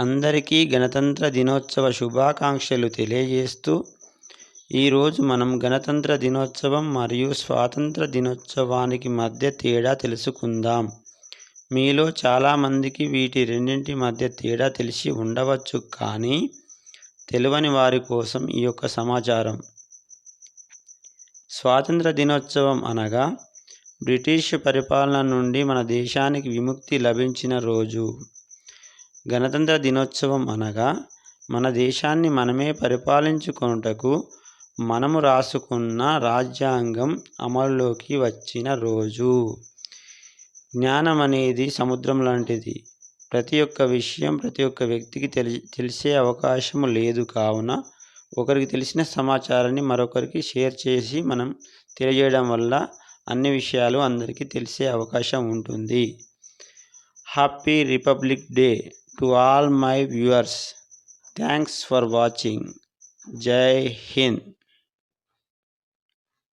అందరికీ గణతంత్ర దినోత్సవ శుభాకాంక్షలు తెలియజేస్తూ ఈరోజు మనం గణతంత్ర దినోత్సవం మరియు స్వాతంత్ర దినోత్సవానికి మధ్య తేడా తెలుసుకుందాం. మీలో చాలామందికి వీటి రెండింటి మధ్య తేడా తెలిసి ఉండవచ్చు కానీ తెలియని వారి కోసం ఈ యొక్క సమాచారం. స్వాతంత్ర దినోత్సవం అనగా బ్రిటిష్ పరిపాలన నుండి మన దేశానికి విముక్తి లభించిన రోజు. గణతంత్ర దినోత్సవం అనగా మన దేశాన్ని మనమే పరిపాలించుకొనుటకు మనము రాసుకున్న రాజ్యాంగం అమల్లోకి వచ్చిన రోజు. జ్ఞానం అనేది సముద్రం లాంటిది. ప్రతి ఒక్క విషయం ప్రతి ఒక్క వ్యక్తికి తెలి తెలిసే అవకాశం లేదు కావున ఒకరికి తెలిసిన సమాచారాన్ని మరొకరికి షేర్ చేసి మనం తెలియజేయడం వల్ల అన్ని విషయాలు అందరికీ తెలిసే అవకాశం ఉంటుంది. Happy Republic Day. to all my viewers. Thanks for watching. Jai Hind.